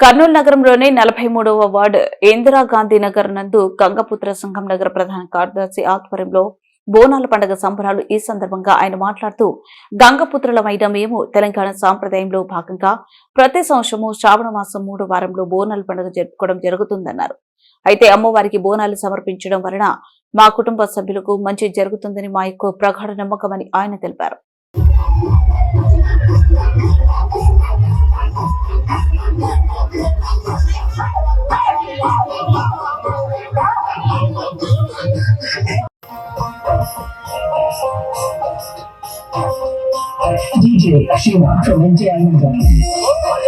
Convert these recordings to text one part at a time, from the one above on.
కర్నూలు నగరంలోని నలభై మూడవ వార్డు ఇందిరాగాంధీ నగర్ నందు గంగపుత్ర సంఘం నగర ప్రధాన కార్యదర్శి ఆధ్వర్యంలో బోనాల పండుగ సంబరాలు ఈ సందర్భంగా ఆయన మాట్లాడుతూ గంగపుత్రులమైన మేము తెలంగాణ సాంప్రదాయంలో భాగంగా ప్రతి సంవత్సరము శ్రావణ మాసం మూడు వారంలో బోనాల పండుగ జరుపుకోవడం జరుగుతుందన్నారు. అయితే అమ్మవారికి బోనాలు సమర్పించడం వలన మా కుటుంబ సభ్యులకు మంచి జరుగుతుందని మా యొక్క ప్రగాఢ నమ్మకమని ఆయన తెలిపారు. DJ Shiva from India India.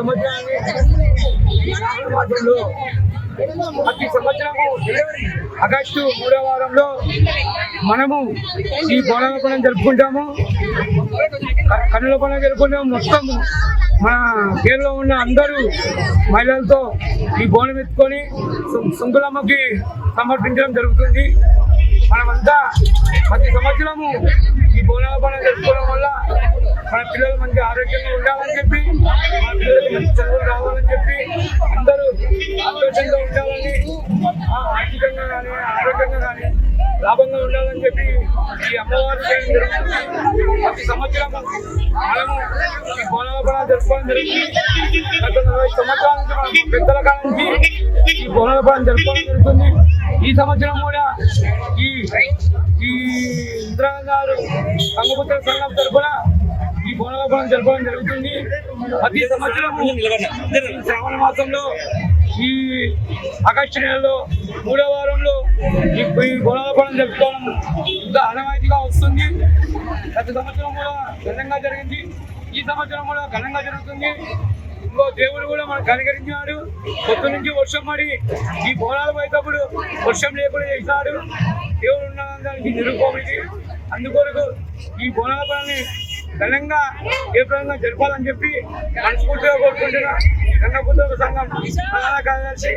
సంవత్సరాన్ని ప్రతి సంవత్సరము ఆగస్టు మూడో వారంలో మనము ఈ బోనాల పండుగ జరుపుకుంటాము కన్నుల పండుగ జరుపుకుంటాము. మొత్తం మన పేరులో ఉన్న అందరూ మహిళలతో ఈ బోనం ఎత్తుకొని సుంకులమ్మకి సమర్పించడం జరుగుతుంది. మనమంతా ప్రతి సంవత్సరము ఈ బోనాల పండుగ జరుపుకోవడం వల్ల మన పిల్లలు మంచి ఆరోగ్యంగా ఉండాలని చెప్పి మన పిల్లలకి మంచి చదువులు రావాలని చెప్పి అందరూ సంతోషంగా ఉండాలని ఆ, ఆర్థికంగా కానీ ఆరోగ్యంగా కానీ లాభంగా ఉండాలని చెప్పి ఈ అమ్మవారి ప్రతి సంవత్సరం మనము ఈ బోనాల జరుపుకోవడం జరిగింది. గత నలభై సంవత్సరాల నుంచి మనం పెద్దల కాలం నుంచి ఈ బోనాల జరుపుకోవడం జరుగుతుంది. ఈ సంవత్సరం కూడా ఈ ఈ ఇంద్రాగారు సంగపుత్ర సంఘం తరఫున ఈ బోనాల జరపడం జరుగుతుంది. ప్రతి సంవత్సరం శ్రావణ మాసంలో ఈ ఆగస్టు నెలలో మూడో వారంలో ఈ ఈ జరుపుకోవడం ఇంత వస్తుంది. గత సంవత్సరం కూడా ఘనంగా జరిగింది. ఈ సంవత్సరం కూడా ఘనంగా జరుగుతుంది. ఇంకో దేవుడు కూడా మనకు కనికరించినాడు పొద్దు నుంచి వర్షం పడి ఈ బోనాలు పోయేటప్పుడు వర్షం లేకుండా చేసినాడు దేవుడు ఉన్న దానికి నిరూపమిది అందుకొరకు ఈ బోనాల పని ఘనంగా ఏ ప్రదంగా జరపాలని చెప్పి మనస్ఫూర్తిగా కోరుకుంటున్నా. గంగపుత్ర సంఘం ప్రధాన కార్యదర్శి.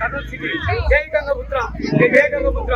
కర్నూలు సిటీ. జై గంగపుత్ర. జై గంగపుత్ర.